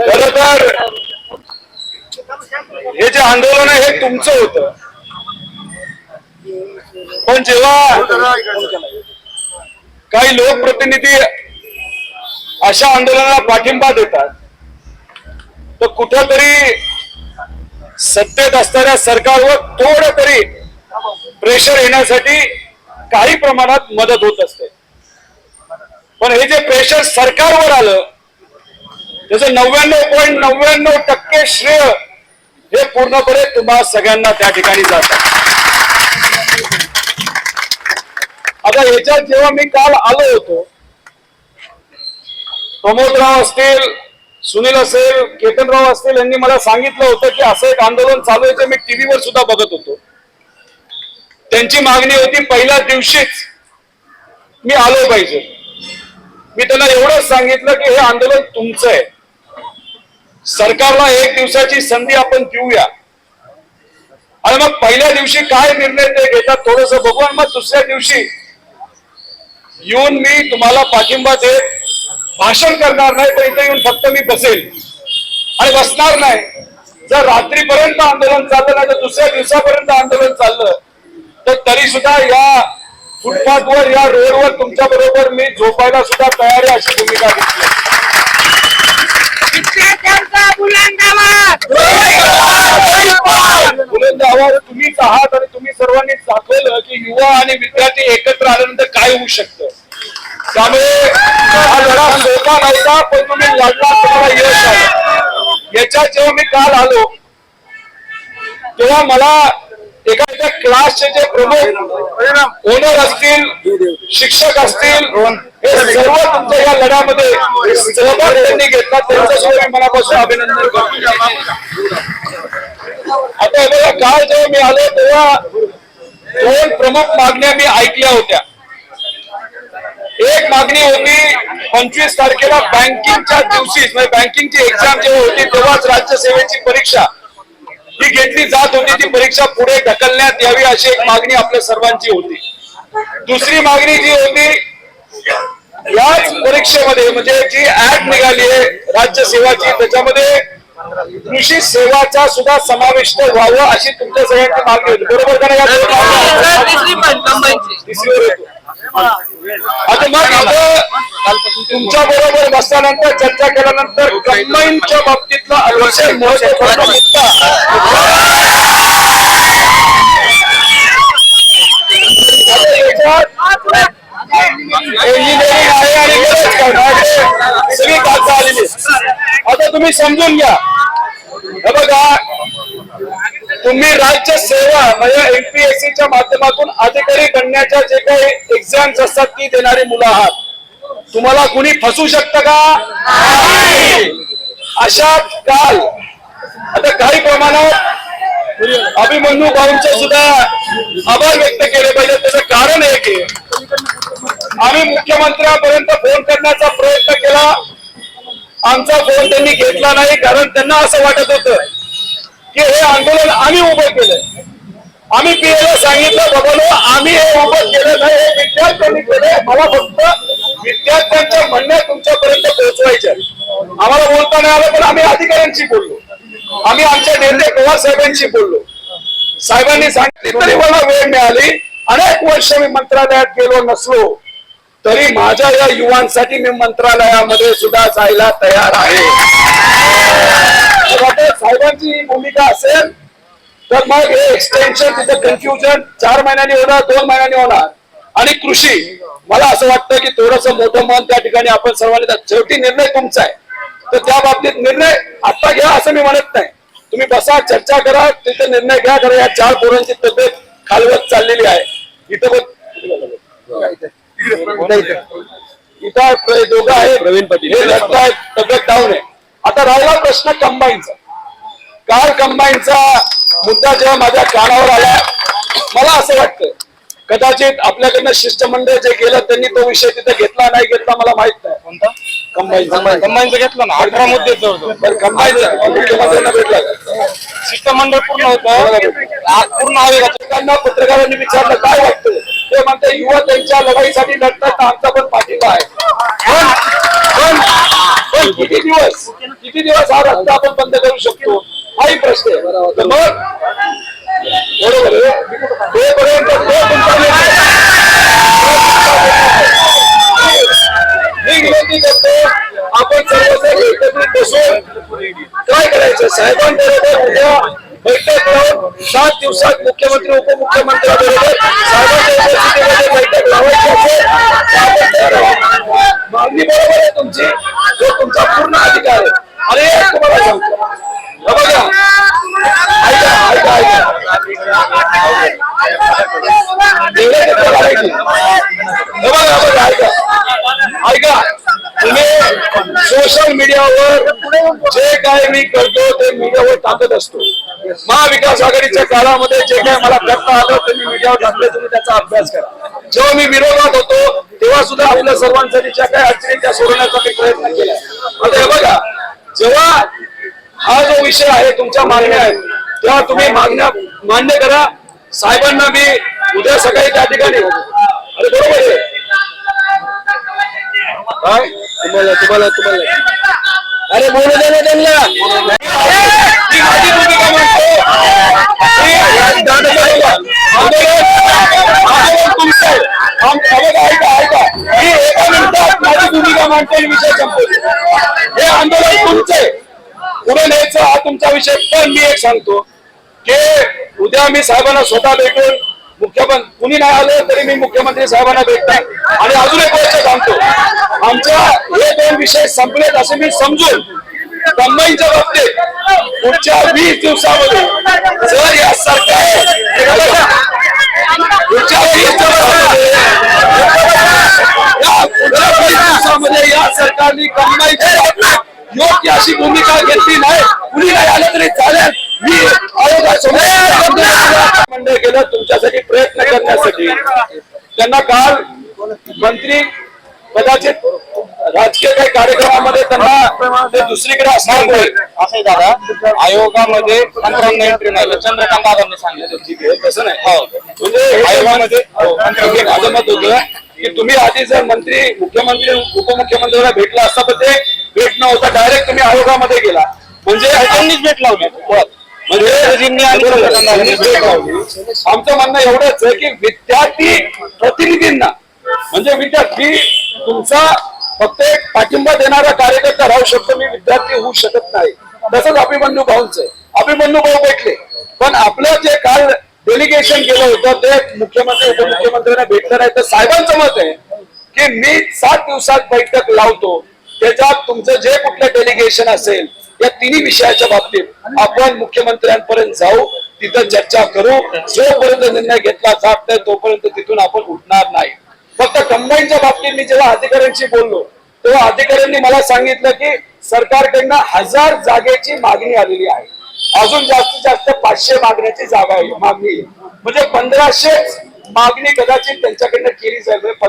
खर तर हे जे आंदोलन आहे हे तुमचं होतं. पण जेव्हा काही लोकप्रतिनिधी अशा आंदोलनाला पाठिंबा देतात तर कुठंतरी सत्तेत असणाऱ्या सरकारवर थोडं तरी प्रेशर येण्यासाठी काही प्रमाणात मदत होत असते. पण हे जे प्रेशर सरकारवर आलं त्याचं नव्याण्णव पॉईंट नव्याण्णव टक्के श्रेय हे पूर्णपणे तुम्हा सगळ्यांना त्या ठिकाणी जात. आता याच्यात जेव्हा मी काल आलो होतो प्रमोदराव असतील सुनील असेल केतनराव असतील यांनी मला सांगितलं होतं की असं एक आंदोलन चालू आहे ते मी टीव्हीवर सुद्धा बघत होतो. त्यांची मागणी होती पहिल्या दिवशीच मी आलो पाहिजे. मी त्यांना एवढंच सांगितलं की हे आंदोलन तुमचं आहे. सरकारला एक दिवसाची संधी आपण देऊया. आणि मग पहिल्या दिवशी काय निर्णय ते घेतात थोडस बघू आणि मग दुसऱ्या दिवशी येऊन मी तुम्हाला पाठिंबा देत भाषण करणार नाही पण इथे येऊन फक्त मी बसेल. आणि बसणार नाही. जर रात्रीपर्यंत आंदोलन चाललं नाही तर दुसऱ्या दिवसापर्यंत आंदोलन चाललं तर तरी सुद्धा या फुटपाथवर या रोडवर तुमच्या बरोबर मी झोपायला सुद्धा तयार आहे अशी भूमिका घेतली. तुम्हीच आहात आणि तुम्ही सर्वांनी दाखवलं की युवा आणि विद्यार्थी एकत्र आल्यानंतर काय होऊ शकतं. त्यामुळे हा लढा सोपा नव्हता पण तुम्ही लढला तुम्हाला यश आलं. याच्यात जेव्हा मी काल आलो तेव्हा मला एखाद्या क्लासचे जे प्रमुख ओनर असतील शिक्षक असतील हे सर्व तुमच्या या लढ्यामध्ये सहभाग त्यांनी घेतला. त्यांच्याशिवाय मनापासून अभिनंदन करतो. आता बघा काल जेव्हा मी आलो तेव्हा दोन प्रमुख मागण्या मी ऐकल्या होत्या. एक मागणी होती पंचवीस तारखेला बँकिंगच्या दिवशी म्हणजे बँकिंगची एक्झाम जेव्हा होती तेव्हाच राज्यसेवेची परीक्षा. ही घेतली जात होती ती परीक्षा पुढे ढकलण्यात यावी अशी एक मागणी आपल्या सर्वांची होती. दुसरी मागणी जी होती याच परीक्षेमध्ये म्हणजे जी ऍड निघाली आहे राज्यसेवाची त्याच्यामध्ये कृषी सेवाचा सुद्धा समाविष्ट व्हावं अशी तुमच्या सगळ्यांची मागणी होती. बरोबर का नाही? आता मग तुमच्या बरोबर बसल्यानंतर चर्चा केल्यानंतर कंबाईनच्या बाबतीतला अतिशय महत्त्वपूर्ण मुद्दा. इंजिनिअरिंग आहे आणि गरज सगळी आलेली. आता तुम्ही समजून घ्या. बघा तुम्ही राज्य सेवा म्हणजे एमपीएससीच्या माध्यमातून अधिकारी बनण्याच्या जे काही एक्झाम्स असतात ती देणारी मुलं आहात. तुम्हाला कुणी फसू शकतं का? अशा काल आता काही प्रमाणात अभिमन्यू भाऊंचे सुद्धा आभार व्यक्त केले पाहिजे. त्याचं कारण एक आहे. आम्ही मुख्यमंत्र्यांपर्यंत फोन करण्याचा प्रयत्न केला. आमचा फोन त्यांनी घेतला नाही कारण त्यांना असं वाटत होतं की हे आंदोलन आम्ही उभं केलं आम्ही पीएला सांगितलं बघलो आम्ही हे उभं केलं नाही हे विद्यार्थ्यांनी केलंय. मला फक्त विद्यार्थ्यांच्या म्हणण्या तुमच्यापर्यंत पोहोचवायच्या. आम्हाला बोलता नाही आलं पण आम्ही अधिकाऱ्यांशी बोललो. आम्ही आमच्या निर्णय पवार साहेबांशी बोललो. साहेबांनी सांगितले तरी मला वेळ मिळाली. अनेक वर्ष मी मंत्रालयात गेलो नसलो तरी माझ्या या युवांसाठी मी मंत्रालयामध्ये सुद्धा जायला तयार आहे. साहेबांची भूमिका असेल तर मग हे एक्सटेन्शन तिथं कन्फ्युजन चार महिन्यांनी होणार दोन महिन्यांनी होणार. आणि कृषी मला असं वाटतं की थोडस मोठं मन त्या ठिकाणी आपण सर्वांनी. शेवटी निर्णय तुमचा आहे. तर त्या बाबतीत निर्णय आता घ्या असं मी म्हणत नाही. तुम्ही बसा चर्चा करा तिथे निर्णय घ्या कारण या चार पोरांची तब्येत खालवत चाललेली आहे. इथं बघ. इथं दोघं आहेत. प्रवीण पाटील. हे लढतायत तब्येत डाऊन आहे. आता राहिला प्रश्न कंबाईनचा काल कंबाईनचा मुद्दा जेव्हा माझ्या कानावर आला मला असं वाटतं कदाचित आपल्याकडनं शिष्टमंडळ जे गेलं त्यांनी तो विषय तिथे घेतला नाही घेतला मला माहीत नाही. कोणता? कंबाईनचं घेतलं ना? अठरा मुद्दे होतो बरं कंबाईनचा मुख्यमंत्र्यांना भेटला का? शिष्टमंडळ पूर्ण होतं. पूर्ण पत्रकारांना पत्रकारांनी विचारलं काय वाटतं? ते म्हणते युवा त्यांच्या लढाईसाठी लढतात तर आमचा पण पाठिंबा आहे. पण पण पण किती दिवस? किती दिवस हा रस्ता आपण बंद करू शकतो? हाही प्रश्न आहे. तर मग बरोबर मी विनंती करतो आपण सर्वजण एकत्रित बसून काय करायचं? साहेबांबरोबर उद्या बैठक लावून सात दिवसात मुख्यमंत्री उपमुख्यमंत्र्यांबरोबर साहेबांच्या बैठक लावायची असेल मागणी बरोबर आहे तुमची. तो तुमचा पूर्ण अधिकार आहे. अरे तुम्हाला सांगतो हे बघा ऐका ऐका ऐका एवढे ते बोलायला की. हे बघा हे बघा ऐका तुम्ही सोशल मीडियावर जे काय मी करतो ते मीडियावर टाकत असतो. महाविकास आघाडीच्या काळामध्ये जे काय मला करता आलं ते मी मीडियावर टाकले तुम्ही त्याचा अभ्यास करा. जेव्हा मी विरोधात होतो तेव्हा सुद्धा आपल्या सर्वांसाठी ज्या काय अडचणी त्या सोडवण्याचा मी प्रयत्न केला. आता हे बघा जेव्हा हा जो विषय आहे तुमच्या मागण्या आहेत तेव्हा तुम्ही मागण्या मान्य करा. साहेबांना मी उद्या सकाळी त्या ठिकाणी. अरे बरोबर आहे. काय? तुम्हाला तुम्हाला तुम्हाला. अरे बोलू दे ना त्यांना. मी माझी भूमिका आंदोलन तुमचं ऐका ऐका मी एका मिनिटात माझी भूमिका मांडतो विषय संपवतो हे आंदोलन तुमचे. पुढे न्यायचं हा तुमचा विषय. पण मी एक सांगतो की उद्या मी साहेबांना स्वतः भेटून मुख्यमंत्री कुणी नाही आलं तरी मी मुख्यमंत्री साहेबांना भेटणार. आणि अजून एक गोष्ट सांगतो. आमच्या हे दोन विषय संपलेत असे मी समजून कंबाईनच्या बाबतीत पुढच्या वीस दिवसामध्ये जर या सरकार पुढच्या वीस दिवसामध्ये या पुढच्या वीस दिवसामध्ये या सरकारने कंबाईनच्या बाबतीत योग्य अशी भूमिका घेतली नाही. कुणी नाही आले तरी चालेल मी आयोगासमोर मंडळ केलं तुमच्यासाठी प्रयत्न करण्यासाठी. त्यांना काल मंत्री कदाचित राजकीय काही कार्यक्रमामध्ये त्यांना ते दुसरीकडे असल्यामुळे असं दादा आयोगामध्ये तंत्रांना एंट्री नाही चंद्रकांत दादांनी सांगितलं तसं नाही. म्हणजे हे आयोगामध्ये हो, हे माझं मत होतं की तुम्ही आधी जर मंत्री मुख्यमंत्री उपमुख्यमंत्र्यांना भेटला असता तर ते भेट न होता डायरेक्ट तुम्ही आयोगामध्ये गेला. म्हणजे भेट लावली. म्हणजे. आमचं म्हणणं एवढंच आहे की विद्यार्थी प्रतिनिधींना. म्हणजे विद्यार्थी तुमचा फक्त एक पाठिंबा देणारा कार्यकर्ता राहू शकतो मी विद्यार्थी होऊ शकत नाही. तसंच अभिमन्यू भाऊंच. अभिमन्यू भाऊ भेटले. पण आपलं जे काल डेलिगेशन केलं होतं ते मुख्यमंत्री उपमुख्यमंत्र्यांना भेटलं नाही. तर साहेबांचं मत आहे की मी सात दिवसात बैठक लावतो. त्याच्यात तुमचं जे कुठलं डेलिगेशन असेल या तिन्ही विषयाच्या बाबतीत आपण मुख्यमंत्र्यांपर्यंत जाऊ तिथं चर्चा करू. जोपर्यंत निर्णय घेतला जात नाही तोपर्यंत तिथून आपण उठणार नाही. फक्त कंबाईनच्या बाबतीत मी जेव्हा अधिकाऱ्यांशी बोललो तेव्हा अधिकाऱ्यांनी मला सांगितलं की सरकारकडनं हजार जागेची मागणी आलेली आहे. अजून जास्तीत जास्त पाचशे मागण्याची जागा आहे मागणी. म्हणजे पंधराशे मागणी कदाचित त्यांच्याकडनं केली जाईल. म्हणजे पंधरा